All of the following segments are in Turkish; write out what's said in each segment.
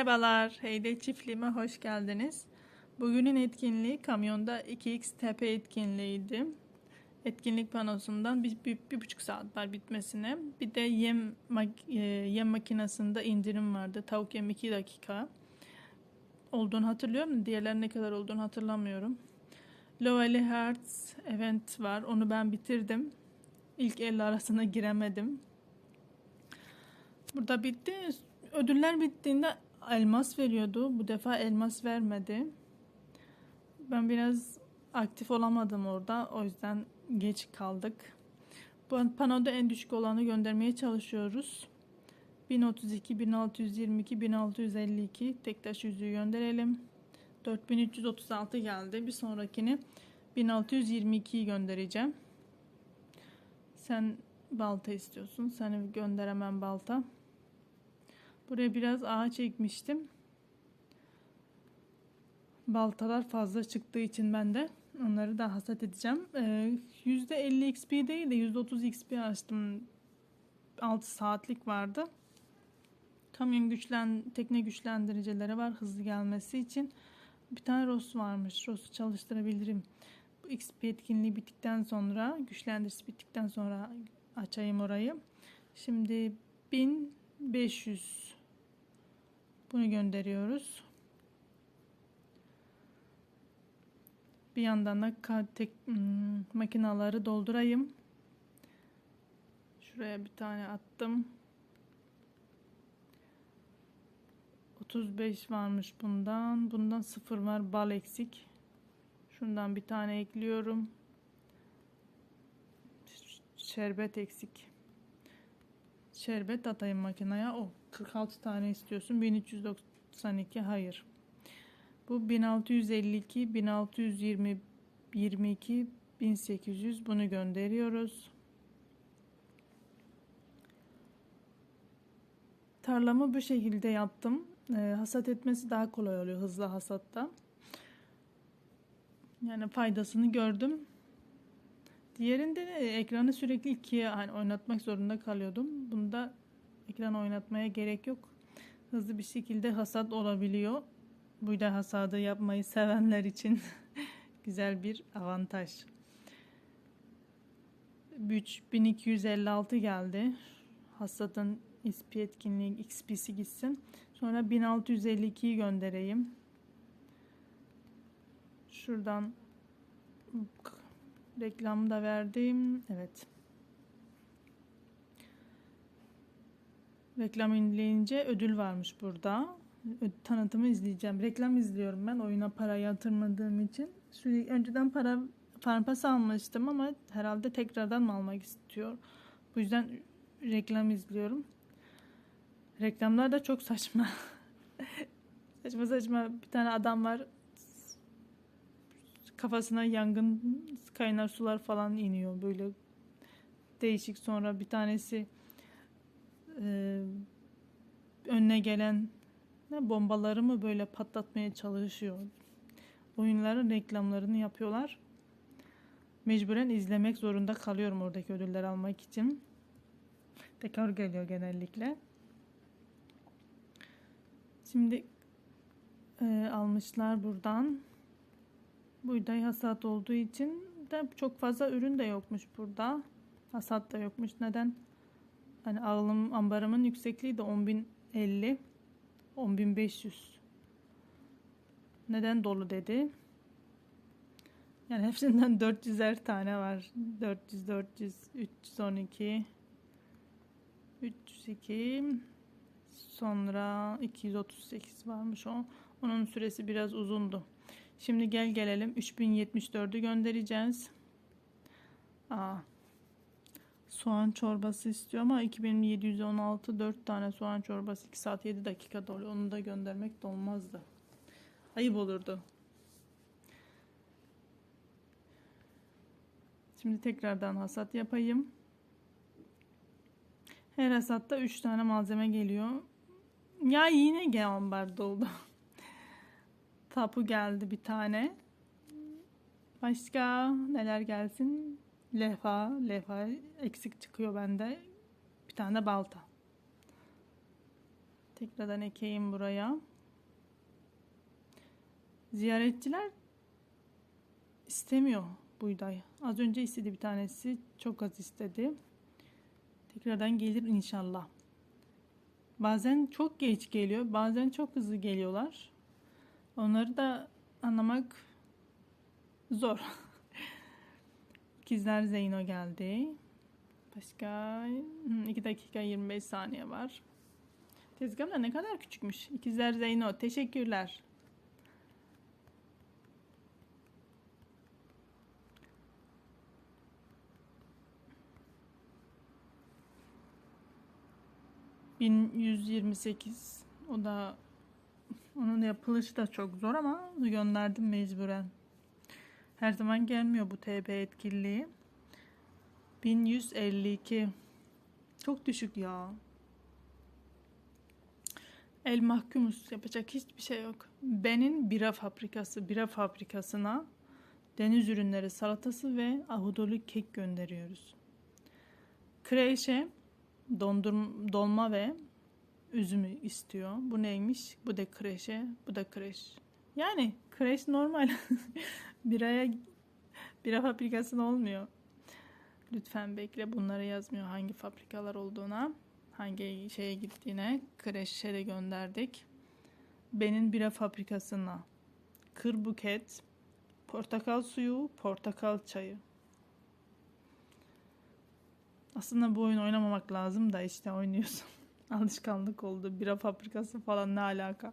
Merhabalar, Heyde çiftliğime hoş geldiniz. Bugünün etkinliği kamyonda 2x tepe etkinliğiydi. Etkinlik panosundan bir, bir, bir buçuk saat var bitmesine. Bir de yem, mak- e, yem makinesinde indirim vardı. Tavuk yem 2 dakika. Olduğunu hatırlıyorum. Diğerler ne kadar olduğunu hatırlamıyorum. Lowell Hearts event var. Onu ben bitirdim. İlk 50 arasına giremedim. Burada bitti. Ödüller bittiğinde elmas veriyordu. Bu defa elmas vermedi. Ben biraz aktif olamadım orada. O yüzden geç kaldık. Bu panoda en düşük olanı göndermeye çalışıyoruz. 1032, 1622, 1652 tek taş yüzüğü gönderelim. 4336 geldi. Bir sonrakini 1622'yi göndereceğim. Sen balta istiyorsun. Seni gönderemem balta. Buraya biraz ağa çekmiştim. Baltalar fazla çıktığı için ben de onları da hasat edeceğim. Ee, %50 XP değil de %30 XP açtım. 6 saatlik vardı. Kamyon güçlen, tekne güçlendiricileri var hızlı gelmesi için. Bir tane ROS varmış. ROS'u çalıştırabilirim. Bu XP etkinliği bittikten sonra, güçlendiricisi bittikten sonra açayım orayı. Şimdi 1500 bunu gönderiyoruz. Bir yandan da tek, hmm, makinaları doldurayım. Şuraya bir tane attım. 35 varmış bundan. Bundan 0 var. Bal eksik. Şundan bir tane ekliyorum. Şerbet eksik. Şerbet atayım makineye. O 46 tane istiyorsun. 1392 hayır. Bu 1652, 1620, 22, 1800 bunu gönderiyoruz. Tarlamı bu şekilde yaptım. Ee, hasat etmesi daha kolay oluyor hızlı hasatta. Yani faydasını gördüm. Diğerinde de ekranı sürekli ikiye hani oynatmak zorunda kalıyordum. Bunda ekran oynatmaya gerek yok. Hızlı bir şekilde hasat olabiliyor. Buğday hasadı yapmayı sevenler için güzel bir avantaj. 3256 geldi. Hasatın XP etkinliği XP'si gitsin. Sonra 1652'yi göndereyim. Şuradan reklamı da verdim. Evet. Reklam inleyince ödül varmış burada. Tanıtımı izleyeceğim. Reklam izliyorum ben oyuna para yatırmadığım için. Sürekli önceden para farmpas almıştım ama herhalde tekrardan mı almak istiyor. Bu yüzden reklam izliyorum. Reklamlar da çok saçma. saçma saçma bir tane adam var. Kafasına yangın kaynar sular falan iniyor böyle değişik sonra bir tanesi e, önüne gelen ne bombaları mı böyle patlatmaya çalışıyor. Oyunların reklamlarını yapıyorlar. Mecburen izlemek zorunda kalıyorum oradaki ödüller almak için. Tekrar geliyor genellikle. Şimdi e, almışlar buradan. Buğday hasat olduğu için de çok fazla ürün de yokmuş burada. Hasat da yokmuş. Neden? Hani ağlım ambarımın yüksekliği de 10.050 10.500 Neden dolu dedi. Yani hepsinden 400'er tane var. 400, 400, 312 302 Sonra 238 varmış o. Onun süresi biraz uzundu. Şimdi gel gelelim 3074'ü göndereceğiz. Aa, soğan çorbası istiyor ama 2716 4 tane soğan çorbası 2 saat 7 dakika doluyor. Onu da göndermek de olmazdı. Ayıp olurdu. Şimdi tekrardan hasat yapayım. Her hasatta 3 tane malzeme geliyor. Ya yine gel ambar doldu. Tapu geldi bir tane. Başka neler gelsin? Levha, levha eksik çıkıyor bende. Bir tane de balta. Tekrardan ekeyim buraya. Ziyaretçiler istemiyor buğday. Az önce istedi bir tanesi. Çok az istedi. Tekrardan gelir inşallah. Bazen çok geç geliyor. Bazen çok hızlı geliyorlar. Onları da anlamak zor. İkizler Zeyno geldi. Başka 2 dakika 25 saniye var. Tezgahım da ne kadar küçükmüş. İkizler Zeyno teşekkürler. ...1128... ...o da... ...onun yapılışı da çok zor ama... ...gönderdim mecburen. Her zaman gelmiyor bu TB etkililiği. 1152. Çok düşük ya. El mahkumus yapacak hiçbir şey yok. Ben'in bira fabrikası, bira fabrikasına deniz ürünleri salatası ve ahudolu kek gönderiyoruz. Kreşe dondurma, dolma ve üzümü istiyor. Bu neymiş? Bu da kreşe, bu da kreş. Yani kreş normal. Biraya bira fabrikasına olmuyor. Lütfen bekle. Bunları yazmıyor hangi fabrikalar olduğuna. Hangi şeye gittiğine. Kreşe de gönderdik. Benim bira fabrikasına. Kır buket. Portakal suyu. Portakal çayı. Aslında bu oyun oynamamak lazım da işte oynuyorsun. Alışkanlık oldu. Bira fabrikası falan ne alaka?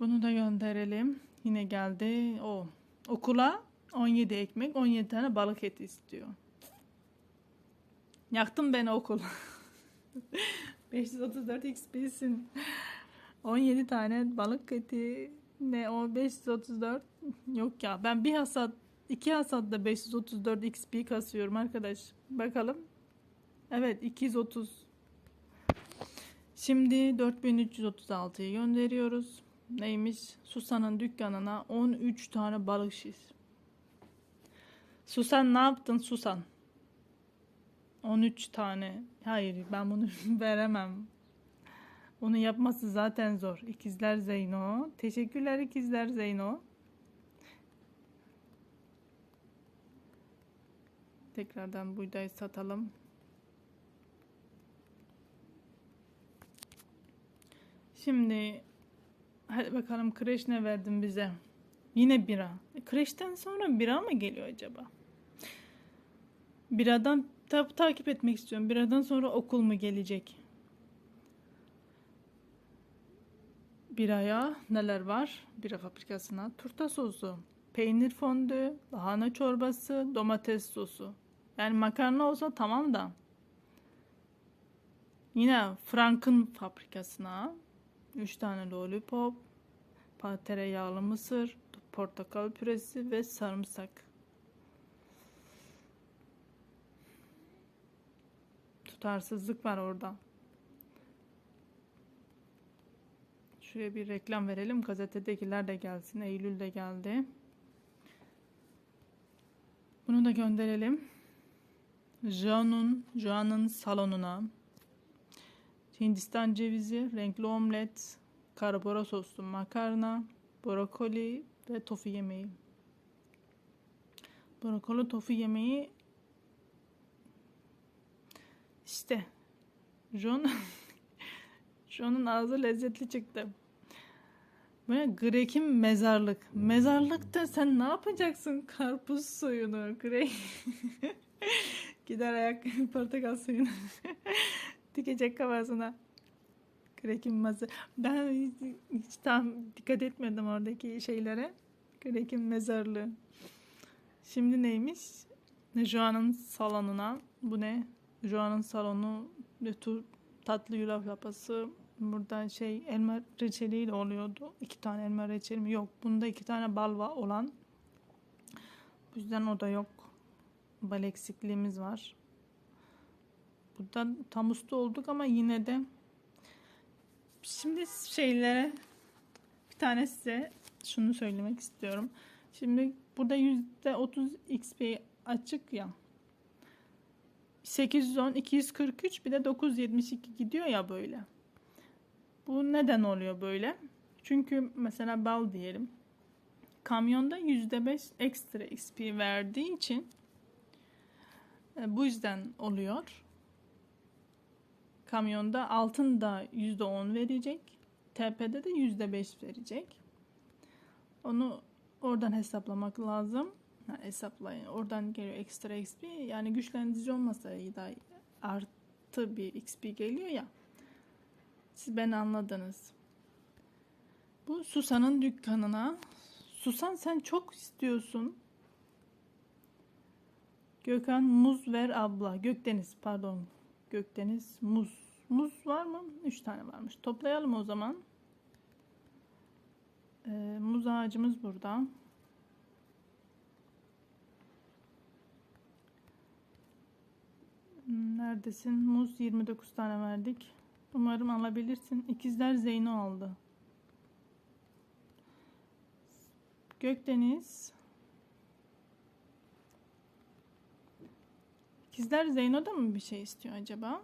Bunu da gönderelim. Yine geldi. O okula 17 ekmek, 17 tane balık eti istiyor. Yaktım beni okul. 534 XP'sin. 17 tane balık eti ne o 534 yok ya ben bir hasat iki hasatta 534 XP kasıyorum arkadaş bakalım evet 230 şimdi 4336'yı gönderiyoruz neymiş? Susan'ın dükkanına 13 tane balık şiş. Susan ne yaptın Susan? 13 tane. Hayır ben bunu veremem. Onu yapması zaten zor. İkizler Zeyno. Teşekkürler İkizler Zeyno. Tekrardan buğday satalım. Şimdi Hadi bakalım kreş ne verdin bize? Yine bira. E, kreşten sonra bira mı geliyor acaba? Biradan ta takip etmek istiyorum. Biradan sonra okul mu gelecek? Biraya neler var? Bira fabrikasına turta sosu, peynir fondü, lahana çorbası, domates sosu. Yani makarna olsa tamam da. Yine Frank'ın fabrikasına 3 tane lollipop, tereyağlı mısır, portakal püresi ve sarımsak. Tutarsızlık var orada. Şuraya bir reklam verelim. Gazetedekiler de gelsin. Eylül de geldi. Bunu da gönderelim. Joan'ın Joan'ın salonuna Hindistan cevizi, renkli omlet, karbora soslu makarna, brokoli ve tofu yemeği. Brokoli tofu yemeği işte John John'un ağzı lezzetli çıktı. Böyle Grek'in mezarlık. Mezarlıkta sen ne yapacaksın? Karpuz suyunu. Grek. Gider ayak portakal suyunu. dikecek kafasına. Grek'in mezarı. Ben hiç, hiç tam dikkat etmedim oradaki şeylere. Grek'in mezarlığı. Şimdi neymiş? Joan'ın salonuna. Bu ne? Joan'ın salonu tatlı yulaf yapası. Burada şey elma reçeliyle oluyordu. İki tane elma reçeli mi? Yok. Bunda iki tane bal var olan. Bu yüzden o da yok. Bal eksikliğimiz var. Burada tam usta olduk ama yine de şimdi şeylere bir tane size şunu söylemek istiyorum. Şimdi burada %30 XP açık ya. 810, 243 bir de 972 gidiyor ya böyle. Bu neden oluyor böyle? Çünkü mesela bal diyelim. Kamyonda %5 ekstra XP verdiği için bu yüzden oluyor. Kamyonda altın da %10 verecek. TP'de de %5 verecek. Onu oradan hesaplamak lazım. Ha, hesaplayın. Oradan geliyor ekstra XP. Yani güçlendirici olmasa da artı bir XP geliyor ya. Siz beni anladınız. Bu Susan'ın dükkanına. Susan sen çok istiyorsun. Gökhan muz ver abla. Gökdeniz pardon. Gökdeniz muz. Muz var mı? 3 tane varmış. Toplayalım o zaman. Ee, muz ağacımız burada. Neredesin? Muz 29 tane verdik. Umarım alabilirsin. İkizler Zeyno aldı. Gökdeniz. İkizler Zeyno da mı bir şey istiyor acaba?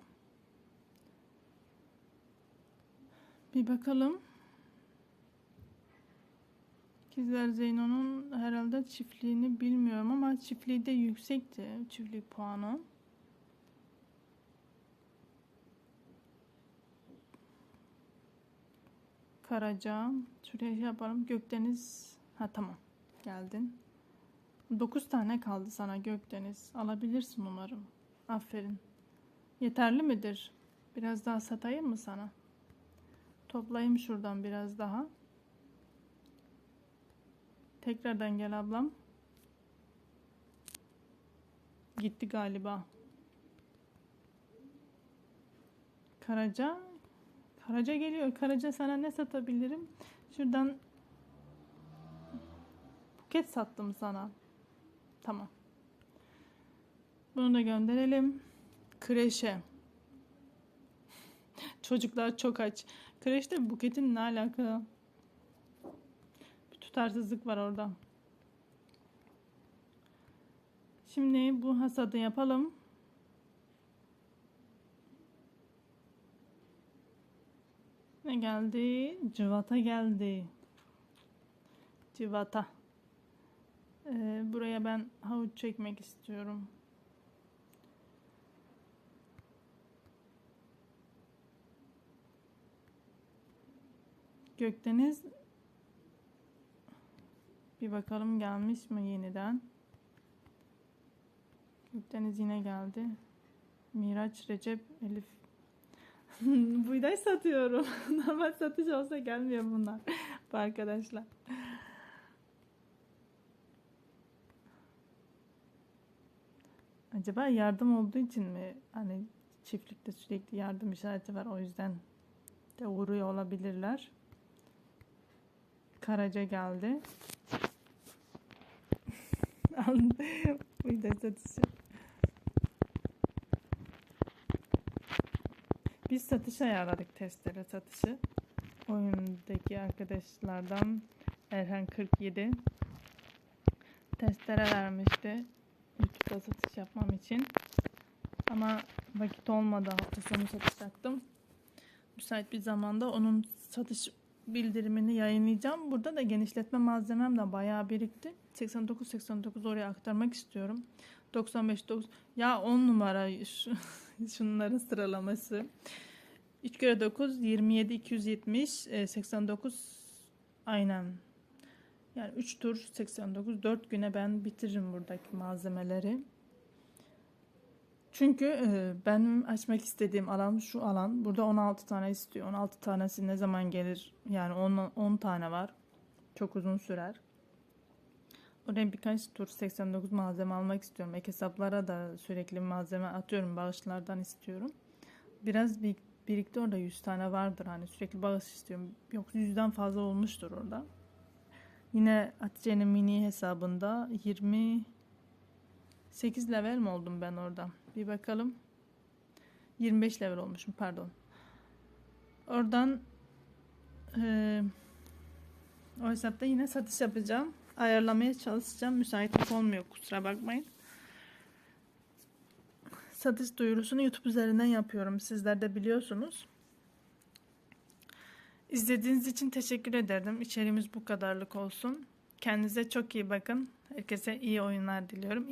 Bir bakalım. İkizler Zeyno'nun herhalde çiftliğini bilmiyorum ama çiftliği de yüksekti. Çiftlik puanı. Karaca. Şuraya şey yapalım. Gökdeniz. Ha tamam. Geldin. 9 tane kaldı sana Gökdeniz. Alabilirsin umarım. Aferin. Yeterli midir? Biraz daha satayım mı sana? Toplayayım şuradan biraz daha. Tekrardan gel ablam. Gitti galiba. Karaca. Karaca geliyor. Karaca sana ne satabilirim? Şuradan buket sattım sana. Tamam. Bunu da gönderelim. Kreşe. Çocuklar çok aç. Kreşte buketin ne alaka? Bir tutarsızlık var orada. Şimdi bu hasadı yapalım. Ne geldi? Cıvata geldi. Cıvata. Ee, buraya ben havuç çekmek istiyorum. Gökdeniz bir bakalım gelmiş mi yeniden. Gökdeniz yine geldi. Miraç, Recep, Elif. Buğday satıyorum. Normal satış olsa gelmiyor bunlar. Bu arkadaşlar. Acaba yardım olduğu için mi? Hani çiftlikte sürekli yardım işareti var. O yüzden de uğruyor olabilirler. Karaca geldi. Buğday satışı. Biz satış ayarladık testere satışı. Oyundaki arkadaşlardan Erhan 47 testere vermişti. YouTube'da satış yapmam için. Ama vakit olmadı. Hafta sonu satacaktım. Müsait bir zamanda onun satış bildirimini yayınlayacağım. Burada da genişletme malzemem de bayağı birikti. 89 89 oraya aktarmak istiyorum. 95 9 ya 10 numara şu, şunların sıralaması. 3 kere 9 27 270 89 aynen. Yani 3 tur 89 4 güne ben bitiririm buradaki malzemeleri. Çünkü e, benim açmak istediğim alan şu alan. Burada 16 tane istiyor. 16 tanesi ne zaman gelir? Yani 10, 10 tane var. Çok uzun sürer. Oraya birkaç tur 89 malzeme almak istiyorum. Ek hesaplara da sürekli malzeme atıyorum. Bağışlardan istiyorum. Biraz bir, birikti orada 100 tane vardır. Hani sürekli bağış istiyorum. Yok 100'den fazla olmuştur orada. Yine Hatice'nin mini hesabında 28 level mi oldum ben orada? Bir bakalım. 25 level olmuşum pardon. Oradan e, o hesapta yine satış yapacağım. Ayarlamaya çalışacağım. Müsaitlik olmuyor kusura bakmayın. satış duyurusunu YouTube üzerinden yapıyorum. Sizler de biliyorsunuz. İzlediğiniz için teşekkür ederim. İçeriğimiz bu kadarlık olsun. Kendinize çok iyi bakın. Herkese iyi oyunlar diliyorum.